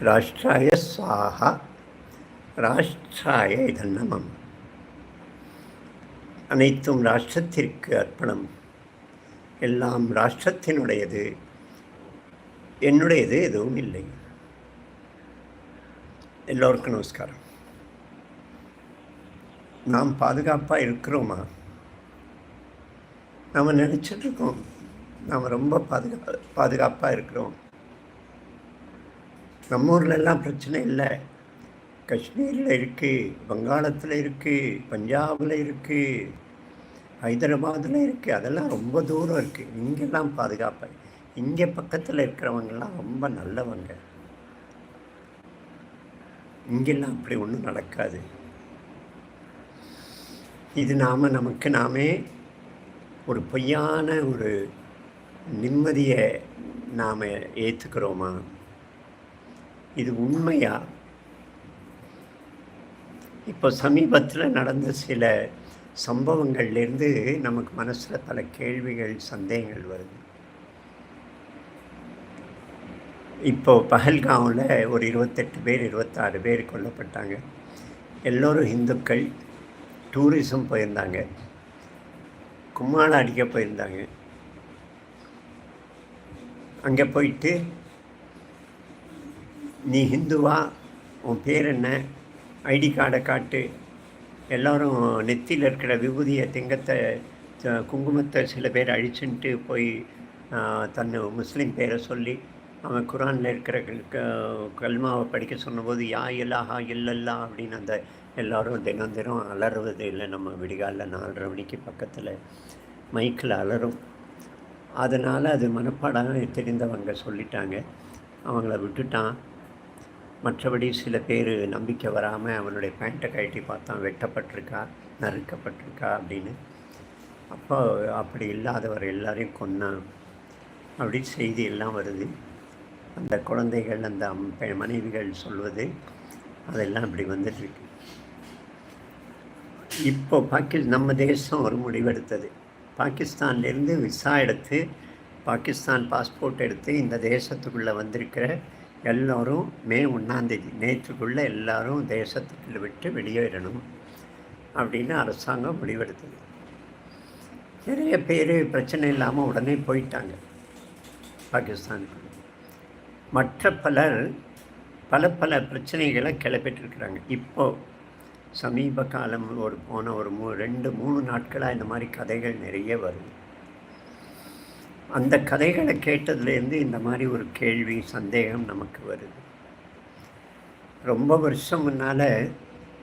ராஷ்டிராய சாஹா ராஷ்டிராய இதன்னமம் அனைத்தும் ராஷ்டிரத்திற்கு அர்ப்பணம். எல்லாம் ராஷ்டிரத்தினுடையது. என்னுடையது எதுவும் இல்லை. எல்லோருக்கும் நமஸ்காரம். நாம் பாதுகாப்பாக இருக்கிறோமா? நாம் நினச்சிட்ருக்கோம் நாம் ரொம்ப பாதுகா பாதுகாப்பாக இருக்கிறோம். நம்ம ஊர்லெல்லாம் பிரச்சனை இல்லை. காஷ்மீரில் இருக்குது வங்காளத்தில் இருக்குது பஞ்சாபில் இருக்குது ஹைதராபாத்தில் இருக்குது அதெல்லாம் ரொம்ப தூரம் இருக்குது இங்கெல்லாம் பாதுகாப்பாக இங்கே பக்கத்தில் இருக்கிறவங்கெல்லாம் ரொம்ப நல்லவங்க. இங்கெல்லாம் அப்படி ஒன்றும் நடக்காது. இது நாம் நமக்கு நாமே ஒரு பொய்யான ஒரு நிம்மதியை நாம் ஏற்றுக்கிறோமா இது உண்மையா? இப்போ சமீபத்தில் நடந்த சில சம்பவங்கள்லேருந்து நமக்கு மனசில் பல கேள்விகள் சந்தேகங்கள் வருது. இப்போ பஹல்காவில் ஒரு இருபத்தெட்டு பேர் இருபத்தாறு பேர் கொல்லப்பட்டாங்க. எல்லோரும் இந்துக்கள் டூரிசம் போயிருந்தாங்க. கும்மாளம் அடிக்க போயிருந்தாங்க. அங்கே போயிட்டு நீ ஹிந்துவா உன் பேர் என்ன? ஐடி கார்டை காட்டு. எல்லோரும் நெத்தியில் இருக்கிற விபூதியை திங்கத்தை குங்குமத்தை சில பேர் அழிச்சுன்ட்டு போய் தன்னை முஸ்லீம் பேரை சொல்லி அவன் குரானில் இருக்கிற கல்மாவை படிக்க சொன்னபோது யா இல்லாஹா இல்லல்லா அப்படின்னு அந்த எல்லோரும் தினம் தினம் அலறுவது இல்லை. நம்ம விடிகாலில் நாலரை மணிக்கு பக்கத்தில் மைக்கில் அலறும். அதனால் அது மனப்பாடம் தெரிந்தவங்க சொல்லிட்டாங்க. அவங்கள விட்டுட்டான். மற்றபடி சில பேர் நம்பிக்கை வராமல் அவனுடைய பேண்ட்டை கழட்டி பார்த்தான் வெட்டப்பட்டிருக்கா நறுக்கப்பட்டிருக்கா அப்படின்னு. அப்போ அப்படி இல்லாதவர் எல்லாரையும் கொன்னான் அப்படி செய்தி எல்லாம் வருது. அந்த குழந்தைகள் அந்த மனைவிகள் சொல்வது அதெல்லாம் இப்படி வந்துட்டுருக்கு. இப்போ பாக்கி நம்ம தேசம் ஒரு முடிவெடுத்தது. பாகிஸ்தான்லேருந்து விசா எடுத்து பாகிஸ்தான் பாஸ்போர்ட் எடுத்து இந்த தேசத்துக்குள்ளே வந்திருக்கிற எல்லோரும் மே ஒன்றாந்தேதி நேற்றுக்குள்ளே எல்லோரும் தேசத்துக்குள்ளே விட்டு வெளியேறணும் அப்படின்னு அரசாங்கம் முடிவெடுத்தது. நிறைய பேர் பிரச்சனை இல்லாமல் உடனே போயிட்டாங்க பாகிஸ்தானுக்கு. மற்ற பலர் பல பல பிரச்சனைகளை கிளப்பிட்டுருக்குறாங்க. இப்போது சமீப காலம் ஒரு போன ஒரு மூ ரெண்டு மூணு நாட்களாக இந்த மாதிரி கதைகள் நிறைய வருது. அந்த கதைகளை கேட்டதுலேருந்து இந்த மாதிரி ஒரு கேள்வி சந்தேகம் நமக்கு வருது. ரொம்ப வருஷம் முன்னால்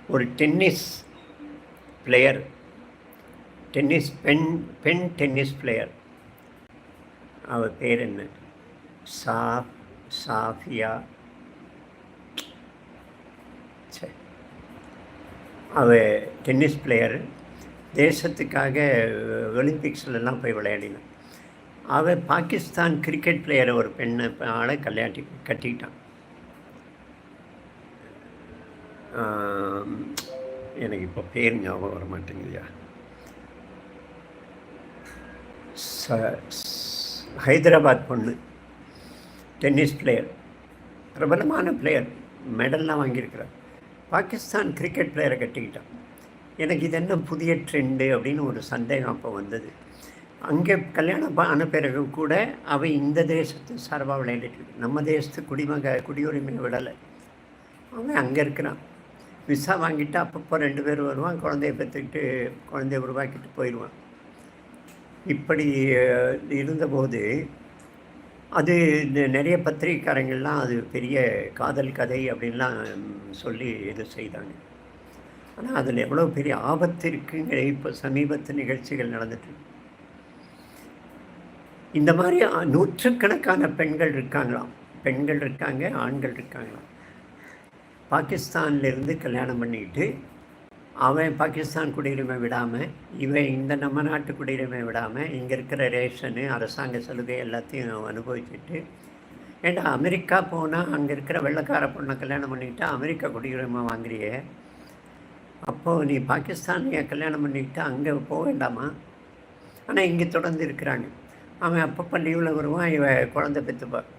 ஒரு டென்னிஸ் பிளேயர் டென்னிஸ் பெண் பெண் டென்னிஸ் பிளேயர். அவள் பேர் என்ன? சா சாஃபியா. சரி அவ டென்னிஸ் பிளேயர். தேசத்துக்காக ஒலிம்பிக்ஸ்லலாம் போய் விளையாடினான் அவன் பாகிஸ்தான் கிரிக்கெட் பிளேயரை ஒரு பெண்ணை ஆளை கல்யாட்டி கட்டிக்கிட்டான். எனக்கு இப்போ பேர் ஞாபகம் வர மாட்டேங்குதுயா ஹைதராபாத் பொண்ணு டென்னிஸ் பிளேயர் பிரபலமான பிளேயர் மெடல்லாம் வாங்கியிருக்கிறார். பாகிஸ்தான் கிரிக்கெட் பிளேயரை கட்டிக்கிட்டான். எனக்கு இது என்ன புதிய ட்ரெண்டு அப்படின்னு ஒரு சந்தேகம் அப்போ வந்தது. அங்கே கல்யாணம் ஆன பிறகு கூட அவன் இந்த தேசத்து சார்பாக விளையாடிட்டு நம்ம தேசத்து குடிமக குடியுரிமையை விடலை. அவன் அங்கே இருக்கிறான். விசா வாங்கிட்டு அப்பப்போ ரெண்டு பேர் வருவான் குழந்தைய பெற்றுக்கிட்டு குழந்தைய உருவாக்கிட்டு போயிடுவான். இப்படி இருந்தபோது அது இந்த நிறைய பத்திரிகைக்காரங்கள்லாம் அது பெரிய காதல் கதை அப்படின்லாம் சொல்லி இது செய்தாங்க. ஆனால் அதில் எவ்வளோ பெரிய ஆபத்து இருக்குங்கிற இப்போ சமீபத்து நிகழ்ச்சிகள் நடந்துட்டு இந்த மாதிரி நூற்றுக்கணக்கான பெண்கள் இருக்காங்களாம். பெண்கள் இருக்காங்க ஆண்கள் இருக்காங்களாம். பாகிஸ்தான்லேருந்து கல்யாணம் பண்ணிக்கிட்டு அவன் பாகிஸ்தான் குடியுரிமை விடாமல் இவன் இந்த நம்ம நாட்டு குடியுரிமை விடாமல் இங்கே இருக்கிற ரேஷனு அரசாங்க சலுகை எல்லாத்தையும் அனுபவிச்சுட்டு ஏண்டா அமெரிக்கா போனால் அங்கே இருக்கிற வெள்ளக்கார பொண்ணை கல்யாணம் பண்ணிக்கிட்டு அமெரிக்கா குடியுரிமை வாங்குறியே? அப்போது நீ பாகிஸ்தானியை கல்யாணம் பண்ணிக்கிட்டு அங்கே போக வேண்டாமா ஆனால் இங்கே தொடர்ந்து இருக்கிறாங்க. அவன் அப்பப்போ லீவில் வருவான் இவன் குழந்தை பெற்றுப்பான்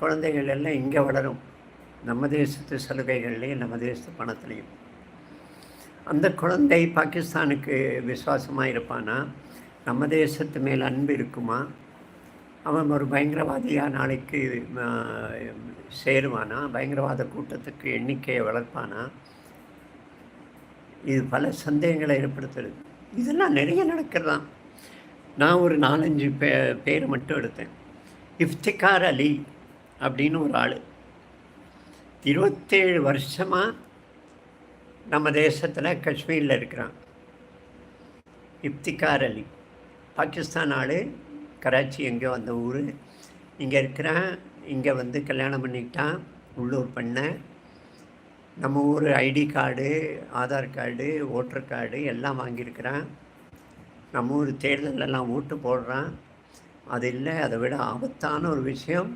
குழந்தைகள் எல்லாம் இங்கே வளரும். நம்ம தேசத்து சலுகைகள்லேயும் நம்ம தேசத்து பணத்துலேயும். அந்த குழந்தை பாகிஸ்தானுக்கு விசுவாசமாக இருப்பானா? நம்ம தேசத்து மேல் அன்பு இருக்குமா? அவன் ஒரு பயங்கரவாதியாக நாளைக்கு சேருவானா? பயங்கரவாத கூட்டத்துக்கு எண்ணிக்கையை வளர்ப்பானா? இது பல சந்தேகங்களை ஏற்படுத்துறது இதெல்லாம் நிறைய நடக்கிறதான் நான் ஒரு நாலஞ்சு பே பேர் மட்டும் எடுத்தேன். இஃப்திகார் அலி அப்படின்னு ஒரு ஆள். இருபத்தேழு வருஷமாக நம்ம தேசத்தில் காஷ்மீரில் இருக்கிறான். இப்திகார் அலி. பாகிஸ்தான் ஆள் கராச்சி எங்கே வந்த ஊர். இங்கே இருக்கிறான் இங்கே வந்து கல்யாணம் பண்ணிக்கிட்டான் உள்ளூர் பண்ண. நம்ம ஊர் ID card Aadhaar card voter card எல்லாம் வாங்கியிருக்கிறான். நம்ம ஊர் தேர்தலெல்லாம் ஓட்டு போடுறான். அது இல்லை அதை விட ஆபத்தான ஒரு விஷயம்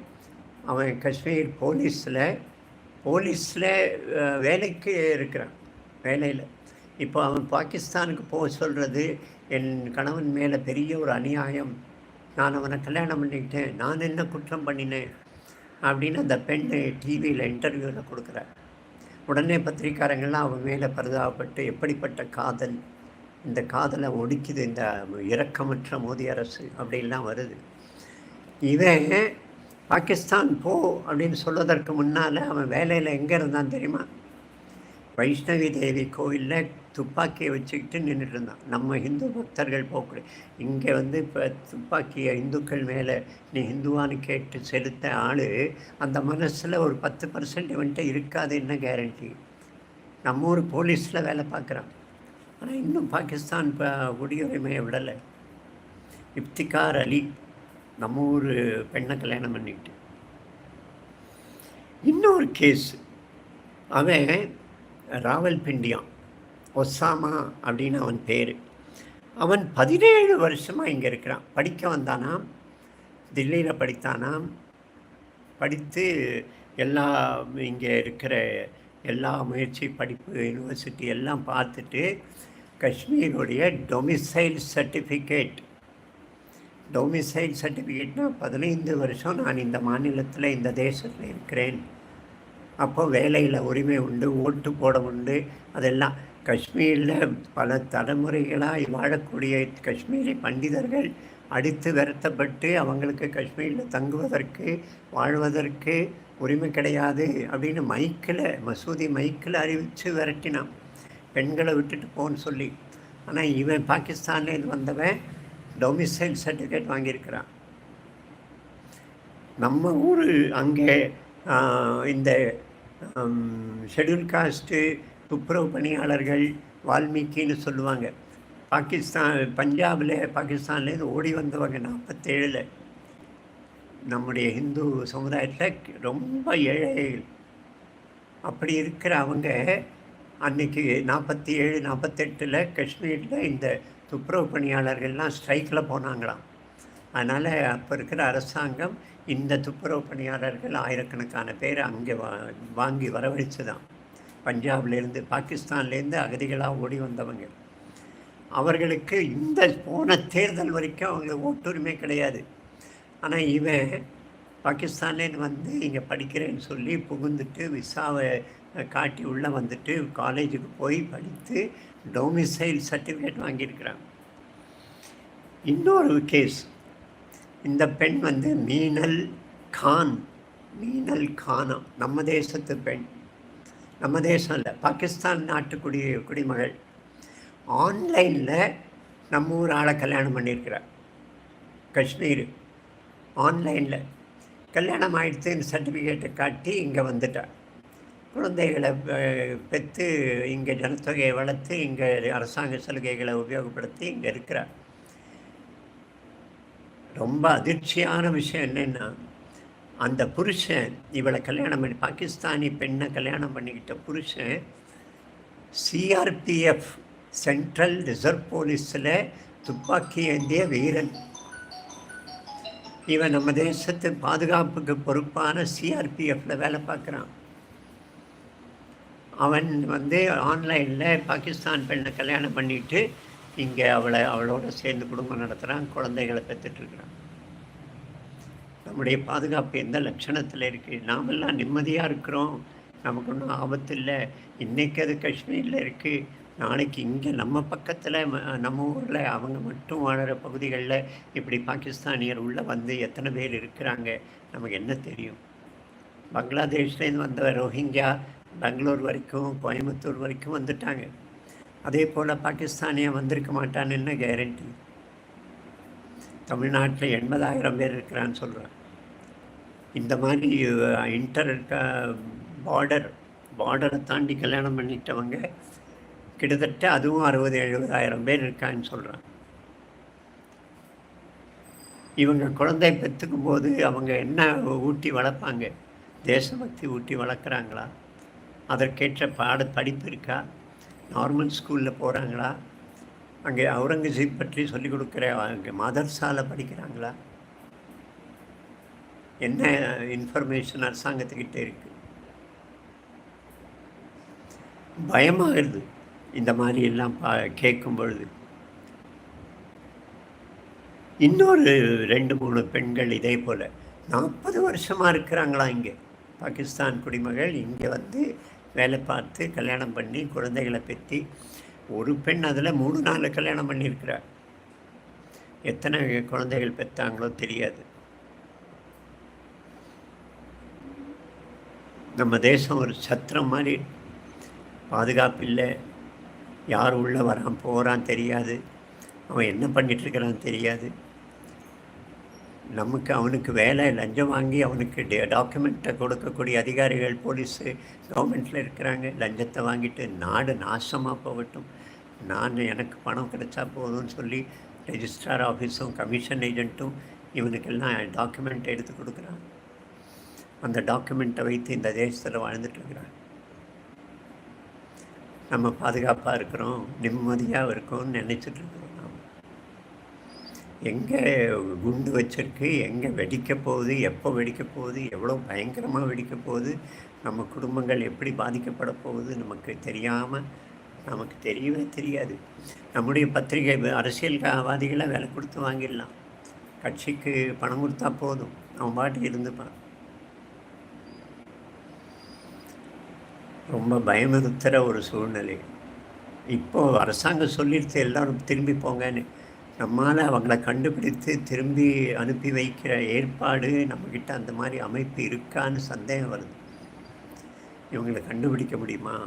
அவன் காஷ்மீர் போலீஸில் போலீஸில் வேலைக்கு இருக்கிறான் வேலையில். இப்போ அவன் பாகிஸ்தானுக்கு போக சொல்கிறது என் கணவன் மேலே பெரிய ஒரு அநியாயம். நான் அவனை கல்யாணம் பண்ணிக்கிட்டேன் நான் என்ன குற்றம் பண்ணினேன் அப்படின்னு அந்த பெண் டிவியில் இன்டர்வியூவில் கொடுக்குறார். உடனே பத்திரிக்காரங்கள்லாம் அவன் மேலே பரிதாபப்பட்டு எப்படிப்பட்ட காதல் இந்த காதலை ஒடுக்குது இந்த இரக்கமற்ற மோடி அரசு அப்படின்லாம் வருது. இவன் பாகிஸ்தான் போ அப்படின்னு சொல்வதற்கு முன்னால் அவன் வேலையில் எங்கே இருந்தான் தெரியுமா? வைஷ்ணவி தேவி கோவிலில் துப்பாக்கியை வச்சுக்கிட்டு நின்றுட்டு இருந்தான். நம்ம ஹிந்து பக்தர்கள் போகக்கூடிய இங்கே வந்து இப்போ துப்பாக்கியை இந்துக்கள் மேலே நீ ஹிந்துவான்னு கேட்டு செலுத்த ஆள் அந்த மனசில் ஒரு பத்து பர்சன்ட் இவன்ட்டு இருக்காது என்ன கேரண்டி நம்ம ஊர் போலீஸில் வேலை பார்க்குறான். ஆனால் இன்னும் பாகிஸ்தான் இப்போ குடியுரிமையை விடலை. இப்திகார் அலி நம்ம ஊர் பெண்ணை கல்யாணம் பண்ணிக்கிட்டு. இன்னொரு கேஸ். அவன் ராவல்பிண்டியான் ஒசாமா அப்படின்னு அவன் பேர். அவன் பதினேழு வருஷமாக இங்கே இருக்கிறான். படிக்க வந்தானாம் தில்லியில் படித்தானாம் படித்து எல்லா இங்கே இருக்கிற எல்லா முயற்சி படிப்பு யூனிவர்சிட்டி எல்லாம் பார்த்துட்டு காஷ்மீருடைய டொமிசைல் சர்டிஃபிகேட் டொமிசைல் சர்டிஃபிகேட்னால் பதினைந்து வருஷம் நான் இந்த மாநிலத்தில் இந்த தேசத்தில் இருக்கிறேன். அப்போ வேலையில் உரிமை உண்டு ஓட்டு போட உண்டு அதெல்லாம். காஷ்மீரில் பல தலைமுறைகளாக வாழக்கூடிய காஷ்மீரி பண்டிதர்கள் அடித்து வருத்தப்பட்டு அவங்களுக்கு காஷ்மீரில் தங்குவதற்கு வாழ்வதற்கு உரிமை கிடையாது அப்படின்னு மைக்கில் மசூதி மைக்கில் அறிவித்து விரட்டினான். பெண்களை விட்டுட்டு போன்னு சொல்லி. ஆனால் இவன் பாகிஸ்தான்லேருந்து வந்தவன் டொமிசைல் சர்டிஃபிகேட் வாங்கியிருக்கிறான். நம்ம ஊர் அங்கே இந்த ஷெடியூல் காஸ்ட்டு துப்புரவு பணியாளர்கள் வால்மீகின்னு சொல்லுவாங்க. பாகிஸ்தான் பஞ்சாபில் பாகிஸ்தான்லேருந்து ஓடி வந்தவங்க நாற்பத்தேழில் நம்முடைய ஹிந்து சமுதாயத்தில் ரொம்ப ஏழைகள் அப்படி இருக்கிற அவங்க அன்றைக்கி நாற்பத்தி ஏழு நாற்பத்தெட்டில் காஷ்மீரில் இந்த துப்புரவு பணியாளர்கள்லாம் ஸ்ட்ரைக்கில் போனாங்களாம். அதனால் அப்போ இருக்கிற அரசாங்கம் இந்த துப்புரவு பணியாளர்கள் ஆயிரக்கணக்கான பேர் அங்கே வா வாங்கி வரவழைச்சு தான் பஞ்சாப்லேருந்து பாகிஸ்தான்லேருந்து அகதிகளாக ஓடி வந்தவங்க. அவர்களுக்கு இந்த போன தேர்தல் வரைக்கும் அவங்களுக்கு ஓட்டுரிமை கிடையாது. ஆனால் இவன் பாகிஸ்தான்லேருந்து வந்து இங்கே படிக்கிறேன்னு சொல்லி புகுந்துட்டு விசாவை காட்டி உள்ளே வந்துட்டு காலேஜுக்கு போய் படித்து டொமிசைல் சர்டிஃபிகேட் வாங்கியிருக்கிறான் இன்னொரு கேஸ் இந்த பெண் வந்து மீனல் கான் மீனல் கானம் நம்ம தேசத்து பெண். நம்ம தேசம் இல்லை பாகிஸ்தான் நாட்டு குடி குடிமகள். ஆன்லைனில் நம்ம ஊர் ஆளை கல்யாணம் பண்ணியிருக்கிறார். காஷ்மீர். ஆன்லைனில். கல்யாணம் ஆகிடுச்சுன்னு சர்டிஃபிகேட்டை காட்டி இங்கே வந்துட்டார் குழந்தைகளை பெற்று இங்கே ஜனத்தொகையை வளர்த்து இங்கே அரசாங்க சலுகைகளை உபயோகப்படுத்தி இங்கே இருக்கிறார். ரொம்ப அதிர்ச்சியான விஷயம் என்னென்னா அந்த புருஷன் இவளை கல்யாணம் பண்ணி பாகிஸ்தானி பெண்ணை கல்யாணம் பண்ணிக்கிட்ட புருஷன் சிஆர்பிஎஃப் சென்ட்ரல் ரிசர்வ் போலீஸில் துப்பாக்கி ஏந்திய வீரன். இவன் நம்ம தேசத்து பாதுகாப்புக்கு பொறுப்பான சிஆர்பிஎஃப்பில் வேலை பார்க்குறான். அவன் வந்து ஆன்லைனில் பாகிஸ்தான் பெண்ணை கல்யாணம் பண்ணிவிட்டு இங்கே அவளை அவளோட சேர்ந்து குடும்பம் நடத்துகிறான் குழந்தைகளை பெற்றுட்டுருக்குறான் நம்முடைய பாதுகாப்பு எந்த லட்சணத்தில் இருக்குது நாமெல்லாம் நிம்மதியாக இருக்கிறோம். நமக்கு ஒன்றும் ஆபத்து இல்லை. இன்றைக்கி அது காஷ்மீரில் இருக்குது நாளைக்கு இங்கே நம்ம பக்கத்தில் நம்ம ஊரில் அவங்க மட்டும் வாழற பகுதிகளில் இப்படி பாகிஸ்தானியர் உள்ளே வந்து எத்தனை பேர் இருக்கிறாங்க? நமக்கு என்ன தெரியும்? பங்களாதேஷ்லேருந்து வந்த ரோஹிங்கா பெங்களூர் வரைக்கும் கோயம்புத்தூர் வரைக்கும் வந்துட்டாங்க. அதே போல் பாகிஸ்தானியா வந்திருக்க மாட்டான்னு என்ன கேரண்டி தமிழ்நாட்டில் எண்பதாயிரம் பேர் இருக்கிறான்னு சொல்கிறேன் இந்த மாதிரி இன்டர் பார்டர் பார்டரை தாண்டி கல்யாணம் பண்ணிட்டவங்க கிட்டத்தட்ட அதுவும் அறுபது எழுபதாயிரம் பேர் இருக்கான்னு சொல்கிறான் இவங்க குழந்தை பெற்றுக்கும் போது அவங்க என்ன ஊட்டி வளர்ப்பாங்க? தேசபக்தி ஊட்டி வளர்க்குறாங்களா? அதற்கேற்ற பாட படிப்பு இருக்கா? நார்மல் ஸ்கூலில் போகிறாங்களா அங்கே அவுரங்கசீப் பற்றி சொல்லிக் கொடுக்குற அங்கே மதர்சாவில் படிக்கிறாங்களா? என்ன இன்ஃபர்மேஷன் அரசாங்கத்துக்கிட்டே இருக்குது பயமாகிறது. இந்த மாதிரி எல்லாம் பா கேட்கும் பொழுது. இன்னொரு ரெண்டு மூணு பெண்கள் இதே போல். நாற்பது வருஷமாக இருக்கிறாங்களா இங்கே? பாகிஸ்தான் குடிமகள் இங்கே வந்து வேலை பார்த்து கல்யாணம் பண்ணி குழந்தைகளை பெற்றி ஒரு பெண் அதில் மூணு நாலு கல்யாணம் பண்ணியிருக்கிறார் எத்தனை குழந்தைகள் பெற்றாங்களோ தெரியாது. நம்ம தேசம் ஒரு சத்திரம் மாதிரி. பாதுகாப்பு இல்லை. யார் உள்ளே வரான் போகிறான் தெரியாது. அவன் என்ன பண்ணிகிட்ருக்கிறான் தெரியாது. நமக்கு அவனுக்கு வேலை லஞ்சம் வாங்கி அவனுக்கு டே டாக்குமெண்ட்டை கொடுக்கக்கூடிய அதிகாரிகள் போலீஸு கவர்மெண்ட்டில் இருக்கிறாங்க. லஞ்சத்தை வாங்கிட்டு நாடு நாசமாக போகட்டும். நான் எனக்கு பணம் கிடைச்சா போதும்னு சொல்லி ரெஜிஸ்ட்ரார் ஆஃபீஸும் கமிஷன் ஏஜென்ட்டும் இவனுக்கெல்லாம் டாக்குமெண்ட் எடுத்து கொடுக்குறான் அந்த டாக்குமெண்ட்டை வைத்து இந்த தேசத்தில் வாழ்ந்துட்டுருக்குறான் நம்ம பாதுகாப்பாக இருக்கிறோம் நிம்மதியாக இருக்கோம்னு நினச்சிட்ருக்குறோம் எங்கே குண்டு வச்சிருக்கு எங்கே வெடிக்க போகுது எப்போ வெடிக்க போகுது எவ்வளோ பயங்கரமாக வெடிக்க போகுது நம்ம குடும்பங்கள் எப்படி பாதிக்கப்பட போகுது நமக்கு தெரியாமல் நமக்கு தெரியவே தெரியாது. நம்முடைய பத்திரிகை அரசியல்வாதிகளை வேலை கொடுத்து வாங்கிடலாம். கட்சிக்கு பணம் கொடுத்தா போதும் அவன் பாட்டுக்கு இருந்துப்பான். ரொம்ப பயமுறுத்துகிற ஒரு சூழ்நிலை. இப்போது அரசாங்கம் சொல்லிடுச்சு எல்லோரும் திரும்பி போங்கன்னு நம்மால் அவங்கள கண்டுபிடித்து திரும்பி அனுப்பி வைக்கிற ஏற்பாடு நம்மக்கிட்ட அந்த மாதிரி அமைப்பு இருக்கான்னு சந்தேகம் வருது. இவங்களை கண்டுபிடிக்க முடியுமா?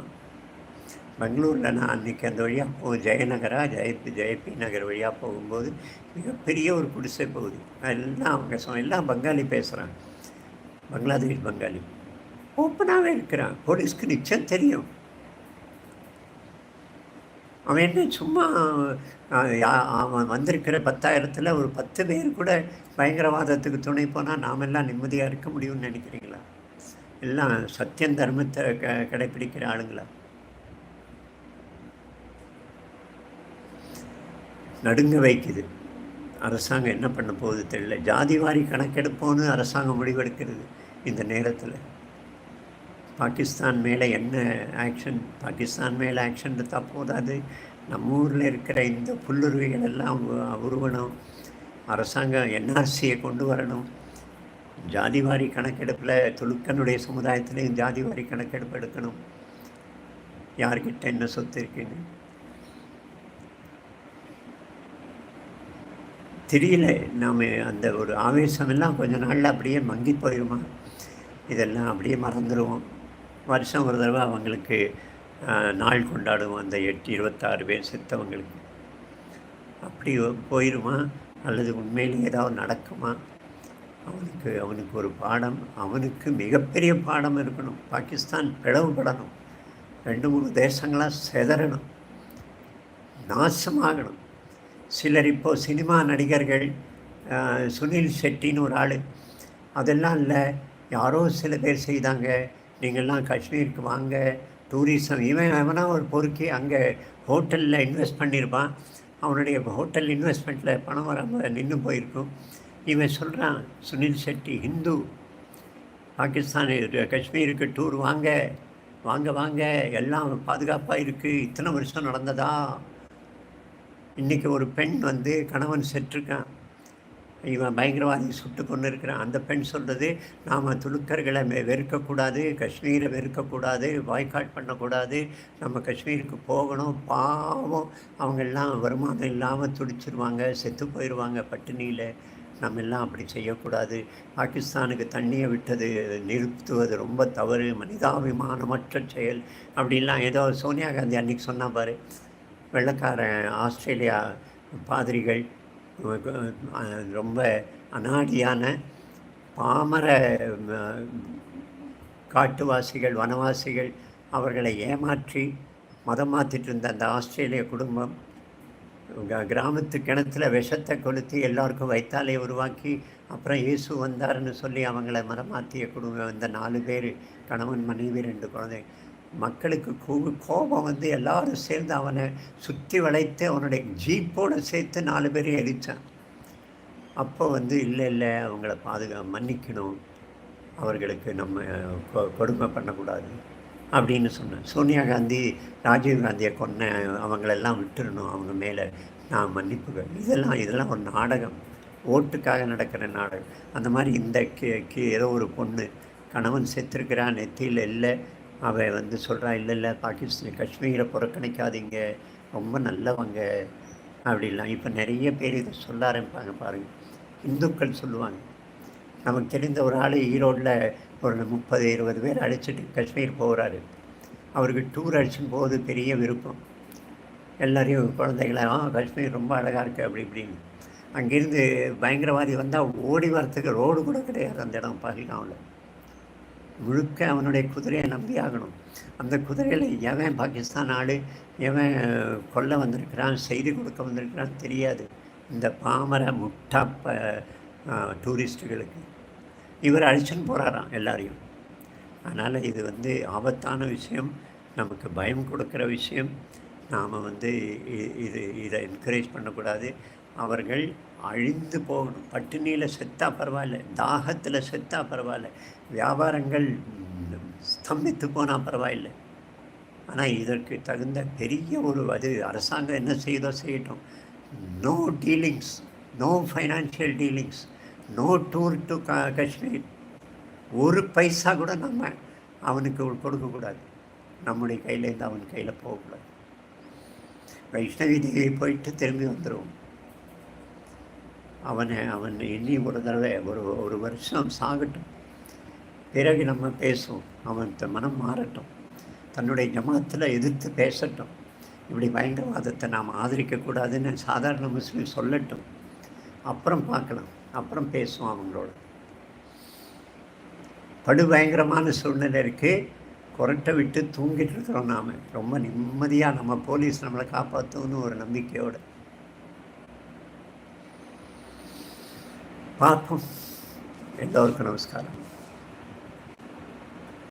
பெங்களூரில் நான் அன்றைக்கி அந்த வழியாக போ ஜெயநகரா? ஜெயபி ஜெயபி நகர் வழியாக போகும்போது மிகப்பெரிய ஒரு குடிசை பகுதி. எல்லாம் அவங்க சொ எல்லாம் பங்காளி பேசுகிறாங்க பங்களாதேஷ் பங்காளி. ஓப்பனாகவே இருக்கிறான் போலீஸ்க்கு நிச்சயம் தெரியும். அவன் என்ன சும்மா அவன் வந்திருக்கிற பத்தாயிரத்தில் ஒரு பத்து பேர் கூட பயங்கரவாதத்துக்கு துணை போனால் நாமெல்லாம் நிம்மதியாக இருக்க முடியும்னு நினைக்கிறீங்களா? எல்லாம் சத்தியம் தர்மத்தை க கடைப்பிடிக்கிற ஆளுங்களா? நடுங்க வைக்குது. அரசாங்கம் என்ன பண்ண போகுது தெரியல. ஜாதி வாரி கணக்கெடுப்போன்னு அரசாங்கம் முடிவெடுக்கிறது இந்த நேரத்தில். பாகிஸ்தான் மேலே என்ன ஆக்ஷன் பாகிஸ்தான் மேலே ஆக்ஷன் எடுத்தால் போதாது. நம்ம ஊரில் இருக்கிற இந்த புல்லுருவிகள் எல்லாம் உருவணும். அரசாங்கம் என்ஆர்சியை கொண்டு வரணும். ஜாதிவாரி கணக்கெடுப்பில் துலுக்கனுடைய சமுதாயத்திலையும் ஜாதிவாரி கணக்கெடுப்பு எடுக்கணும். யார்கிட்ட என்ன சொத்து இருக்குன்னு? தெரியல. நாம் அந்த ஒரு ஆவேசமெல்லாம் கொஞ்ச நாளில் அப்படியே மங்கி போயிடுமா? இதெல்லாம் அப்படியே மறந்துடுவோம் வருஷம் ஒரு தடவை அவங்களுக்கு நாள் கொண்டாடுவோம். அந்த எட்டு இருபத்தாறு பேர் செத்தவங்களுக்கு. அப்படி போயிடுமா அல்லது உண்மையில் ஏதாவது நடக்குமா? அவனுக்கு அவனுக்கு ஒரு பாடம் அவனுக்கு மிகப்பெரிய பாடம் இருக்கணும். பாகிஸ்தான் பிளவுபடணும். ரெண்டு மூணு தேசங்களாக செதறணும். நாசமாகணும். சிலர் இப்போது சினிமா நடிகர்கள் சுனில் ஷெட்டின்னு ஒரு ஆள். அதெல்லாம் இல்லை. யாரோ சில பேர் செய்தாங்க. நீங்கள்லாம் காஷ்மீருக்கு வாங்க டூரிசம் இவன் எவனா ஒரு பொறுக்கி அங்கே ஹோட்டலில் இன்வெஸ்ட் பண்ணியிருப்பான் அவனுடைய ஹோட்டல் இன்வெஸ்ட்மெண்ட்டில் பணம் வராமல் நின்று போயிருக்கும். இவன் சொல்கிறான் சுனில் ஷெட்டி ஹிந்து. பாகிஸ்தான் காஷ்மீருக்கு டூர் வாங்க. வாங்க வாங்க. எல்லாம் பாதுகாப்பாக இருக்குது இத்தனை வருஷம் நடந்ததா? இன்றைக்கி ஒரு பெண் வந்து கணவன் செட்டிருக்கான் இவன் பயங்கரவாதி சுட்டு கொண்டு இருக்கிறான் அந்த பெண் சொல்கிறது நாம் துலுக்கர்களை வெறுக்கக்கூடாது காஷ்மீரை வெறுக்கக்கூடாது பாய்காட் பண்ணக்கூடாது. நம்ம காஷ்மீருக்கு போகணும். பாவம். அவங்கெல்லாம் வருமானம் இல்லாமல் துடிச்சிருவாங்க செத்து போயிடுவாங்க பட்டினியில். நம்ம எல்லாம் அப்படி செய்யக்கூடாது. பாகிஸ்தானுக்கு தண்ணியை விட்டது நிறுத்துவது ரொம்ப தவறு மனிதாபிமானமற்ற செயல். அப்படிலாம் ஏதோ சோனியா காந்தி அன்றைக்கி சொன்னா பாரு. வெள்ளக்காரன் ஆஸ்திரேலியா பாதிரிகள் ரொம்ப அனாடியான பாமர காட்டுவாசிகள் வனவாசிகள் அவர்களை ஏமாற்றி மதம் மாற்றிட்டு இருந்த அந்த ஆஸ்திரேலிய குடும்பம் க- கிராமத்து கிணத்துல விஷத்தை கொளுத்தி எல்லாருக்கும் வைத்தாலே உருவாக்கி அப்புறம் இயேசு வந்தாருன்னு சொல்லி அவங்கள மரமாற்றிய குடும்பம் இந்த நாலு பேர் கணவன் மனைவி ரெண்டு குழந்தை மக்களுக்கு கூ கோபம் வந்து எல்லாரும் சேர்ந்து அவனை சுற்றி வளைத்து அவனுடைய ஜீப்போடு சேர்த்து நாலு பேரையும் அடித்தான் அப்போ வந்து இல்லை இல்லை அவங்கள பாதுகா மன்னிக்கணும். அவர்களுக்கு நம்ம கொடுமை பண்ணக்கூடாது. அப்படின்னு சொன்னேன். சோனியா காந்தி ராஜீவ் காந்தியை கொன்ன அவங்களெல்லாம் விட்டுறணும். அவங்க மேலே நான் மன்னிப்புகள் இதெல்லாம் இதெல்லாம் ஒரு நாடகம். ஓட்டுக்காக நடக்கிற நாடகம். அந்த மாதிரி இந்த கே ஏதோ ஒரு பொண்ணு கணவன் செத்துருக்கிறான் நெத்தியில் இல்லை. அவன் வந்து சொல்கிறான் இல்லை இல்லை பாகிஸ்தான் காஷ்மீரை புறக்கணிக்காதீங்க ரொம்ப நல்லவங்க அப்படிலாம் இப்போ நிறைய பேர் இதை சொல்ல ஆரம்பிப்பாங்க பாருங்கள் இந்துக்கள் சொல்லுவாங்க. நமக்கு தெரிந்த ஒரு ஆள் ஈரோட்டில் ஒரு முப்பது இருபது பேர் அழைச்சிட்டு காஷ்மீர் போகிறாரு அவருக்கு டூர் அடிச்சும் போது பெரிய விருப்பம். எல்லாரையும் குழந்தைகளை ஆ காஷ்மீர் ரொம்ப அழகாக இருக்குது அப்படி இப்படின்னு. அங்கேருந்து பயங்கரவாதி வந்தால் ஓடி வரத்துக்கு ரோடு கூட கிடையாது அந்த இடம் பகல்காவில் முழுக்க அவனுடைய குதிரையை நம்பி ஆகணும். அந்த குதிரையில் எவன் பாகிஸ்தான் ஆடு எவன் கொல்ல வந்திருக்கிறான் செய்தி கொடுக்க வந்திருக்கிறான் தெரியாது. இந்த பாமர முட்டா ப டூரிஸ்ட்டுகளுக்கு இவர் அழிச்சுன்னு போகிறாராம் எல்லாரையும். அதனால் இது வந்து ஆபத்தான விஷயம். நமக்கு பயம் கொடுக்குற விஷயம். நாம் வந்து இது இதை என்கரேஜ் பண்ணக்கூடாது. அவர்கள் அழிந்து போகணும். பட்டினியில் செத்தா பரவாயில்ல தாகத்தில் செத்தா பரவாயில்ல வியாபாரங்கள் ஸ்தம்பித்து போனால் பரவாயில்ல. ஆனால் இதற்கு தகுந்த பெரிய ஒரு அது அரசாங்கம் என்ன செய்தோ செய்யட்டும். No dealings no financial dealings no tour to Kashmir ஒரு பைசா கூட நம்ம அவனுக்கு கொடுக்கக்கூடாது நம்முடைய கையிலேருந்து அவன் கையில் போகக்கூடாது. வைஷ்ணவி தேவி போயிட்டு திரும்பி வந்துடுவோம் அவனை அவன் இனி ஒரு தடவை ஒரு ஒரு வருஷம் சாகட்டும். பிறகு நம்ம பேசுவோம். அவன் மனம் மாறட்டும். தன்னுடைய ஜமாத்தில் எதிர்த்து பேசட்டும். இப்படி பயங்கரவாதத்தை நாம் ஆதரிக்கக்கூடாதுன்னு சாதாரண முஸ்லீம் சொல்லட்டும். அப்புறம் பார்க்கலாம். அப்புறம் பேசுவோம் அவங்களோட. படுபயங்கரமான சூழ்நிலை இருக்குது குரட்டை விட்டு தூங்கிட்டு இருக்கிறோம் நாம். ரொம்ப நிம்மதியாக நம்ம போலீஸ் நம்மளை காப்பாற்றும்னு ஒரு நம்பிக்கையோடு. பார்ப்போம் எல்லோருக்கும் நமஸ்காரம்